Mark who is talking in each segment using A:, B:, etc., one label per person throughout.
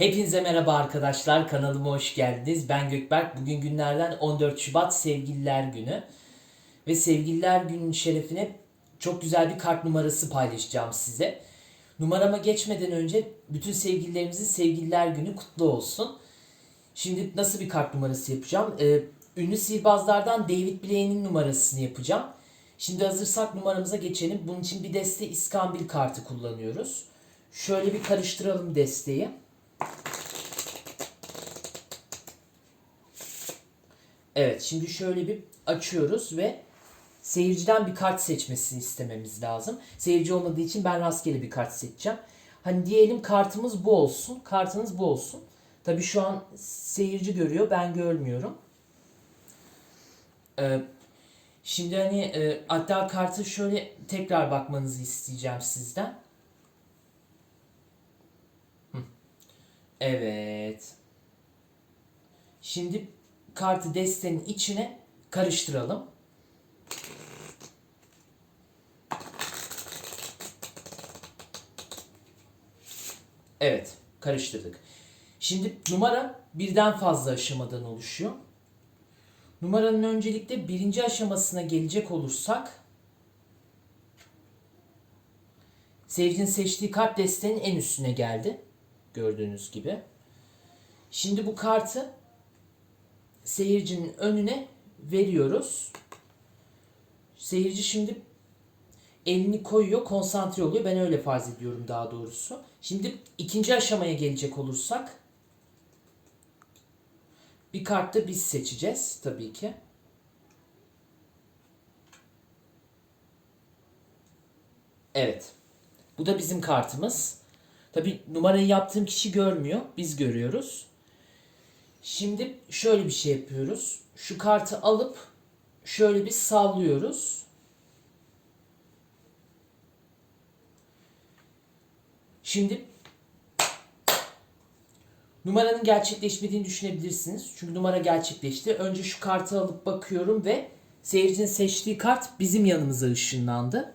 A: Hepinize merhaba arkadaşlar. Kanalıma hoş geldiniz. Ben Gökberk. Bugün günlerden 14 Şubat Sevgililer Günü. Ve Sevgililer Günü'nün şerefine çok güzel bir kart numarası paylaşacağım size. Numarama geçmeden önce bütün sevgililerimizin Sevgililer Günü kutlu olsun. Şimdi nasıl bir kart numarası yapacağım? Ee, ünlü sihirbazlardan David Blaine'in numarasını yapacağım. Şimdi hazırsak numaramıza geçelim. Bunun için bir deste iskambil kartı kullanıyoruz. Şöyle bir karıştıralım desteği. Evet şimdi şöyle bir açıyoruz ve seyirciden bir kart seçmesini istememiz lazım. Seyirci olmadığı için ben rastgele bir kart seçeceğim. Hani diyelim kartımız bu olsun. Kartınız bu olsun. Tabii şu an seyirci görüyor ben görmüyorum. Ee, şimdi hani e, hatta kartı şöyle tekrar bakmanızı isteyeceğim sizden. Hı. Evet. Şimdi kartı destenin içine karıştıralım. Evet, karıştırdık. Şimdi numara birden fazla aşamadan oluşuyor. Numaranın öncelikle birinci aşamasına gelecek olursak seyircinin seçtiği kart destenin en üstüne geldi. Gördüğünüz gibi. Şimdi bu kartı seyircinin önüne veriyoruz. Seyirci şimdi elini koyuyor, konsantre oluyor. Ben öyle farz ediyorum daha doğrusu. Şimdi ikinci aşamaya gelecek olursak bir kart da biz seçeceğiz tabii ki. Evet. Bu da bizim kartımız. Tabii numarayı yaptığım kişi görmüyor. Biz görüyoruz. Şimdi şöyle bir şey yapıyoruz. Şu kartı alıp şöyle bir sallıyoruz. Şimdi numaranın gerçekleşmediğini düşünebilirsiniz. Çünkü numara gerçekleşti. Önce şu kartı alıp bakıyorum ve seyircinin seçtiği kart bizim yanımıza ışınlandı.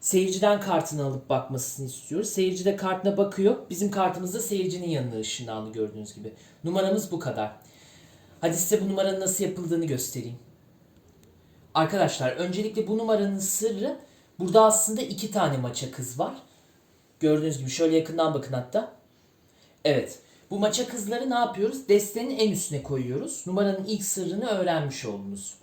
A: Seyirciden kartını alıp bakmasını istiyoruz. Seyirci de kartına bakıyor. Bizim kartımız da seyircinin yanına ışınlandı gördüğünüz gibi. Numaramız bu kadar. Hadi size bu numaranın nasıl yapıldığını göstereyim. Arkadaşlar öncelikle bu numaranın sırrı burada aslında iki tane maça kız var. Gördüğünüz gibi şöyle yakından bakın hatta. Evet. Bu maça kızları ne yapıyoruz? Destenin en üstüne koyuyoruz. Numaranın ilk sırrını öğrenmiş oldunuz.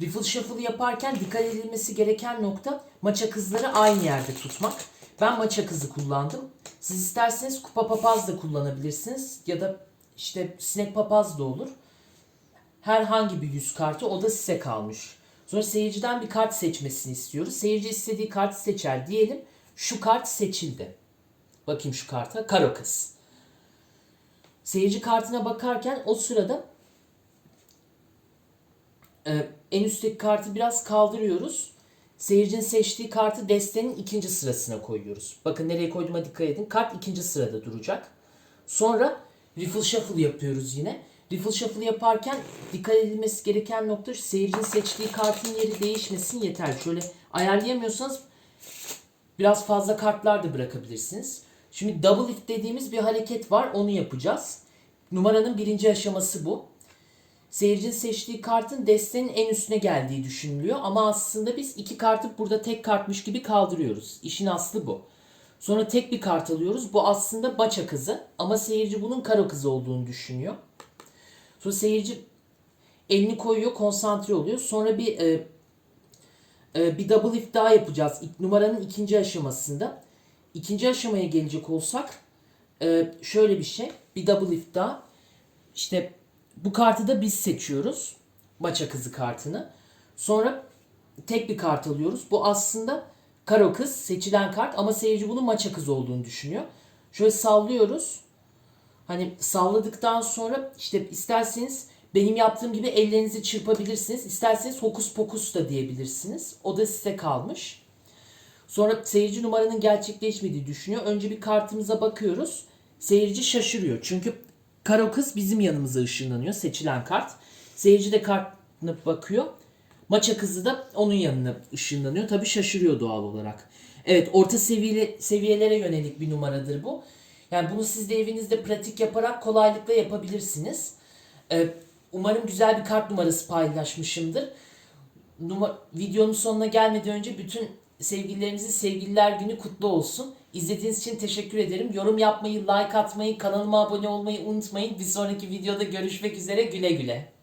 A: Riffle Shuffle yaparken dikkat edilmesi gereken nokta maça kızları aynı yerde tutmak. Ben maça kızı kullandım. Siz isterseniz kupa papaz da kullanabilirsiniz. Ya da işte sinek papaz da olur. Herhangi bir yüz kartı o da size kalmış. Sonra seyirciden bir kart seçmesini istiyoruz. Seyirci istediği kartı seçer diyelim. Şu kart seçildi. Bakayım şu karta. Karo kız. Seyirci kartına bakarken o sırada e, en üstteki kartı biraz kaldırıyoruz. Seyircinin seçtiği kartı destenin ikinci sırasına koyuyoruz. Bakın nereye koyduğuma dikkat edin. Kart ikinci sırada duracak. Sonra Riffle Shuffle yapıyoruz yine. Riffle Shuffle yaparken dikkat edilmesi gereken nokta seyircinin seçtiği kartın yeri değişmesin yeter. Şöyle ayarlayamıyorsanız biraz fazla kartlar da bırakabilirsiniz. Şimdi double lift dediğimiz bir hareket var. Onu yapacağız. Numaranın birinci aşaması bu. Seyircinin seçtiği kartın destenin en üstüne geldiği düşünülüyor. Ama aslında biz iki kartı burada tek kartmış gibi kaldırıyoruz. İşin aslı bu. Sonra tek bir kart alıyoruz. Bu aslında baça kızı. Ama seyirci bunun karo kızı olduğunu düşünüyor. Sonra seyirci elini koyuyor, konsantre oluyor. Sonra bir e, e, bir double lift daha yapacağız. İlk, numaranın ikinci aşamasında. İkinci aşamaya gelecek olsak e, şöyle bir şey. Bir double lift daha. İşte bu kartı da biz seçiyoruz. Maça kızı kartını. Sonra tek bir kart alıyoruz. Bu aslında karo kız seçilen kart ama seyirci bunun maça kız olduğunu düşünüyor. Şöyle sallıyoruz. Hani salladıktan sonra işte isterseniz benim yaptığım gibi ellerinizi çırpabilirsiniz. İsterseniz hokus pokus da diyebilirsiniz. O da size kalmış. Sonra seyirci numaranın gerçekleşmediği düşünüyor. Önce bir kartımıza bakıyoruz. Seyirci şaşırıyor. Çünkü karo kız bizim yanımıza ışınlanıyor. Seçilen kart. Seyirci de kartına bakıyor. Maça kızı da onun yanına ışınlanıyor. Tabi şaşırıyor doğal olarak. Evet orta seviyeli, seviyelere yönelik bir numaradır bu. Yani bunu siz de evinizde pratik yaparak kolaylıkla yapabilirsiniz. Ee, umarım güzel bir kart numarası paylaşmışımdır. Numa- videonun sonuna gelmeden önce bütün sevgililerimizin sevgililer günü kutlu olsun. İzlediğiniz için teşekkür ederim. Yorum yapmayı, like atmayı, kanalıma abone olmayı unutmayın. Bir sonraki videoda görüşmek üzere. Güle güle.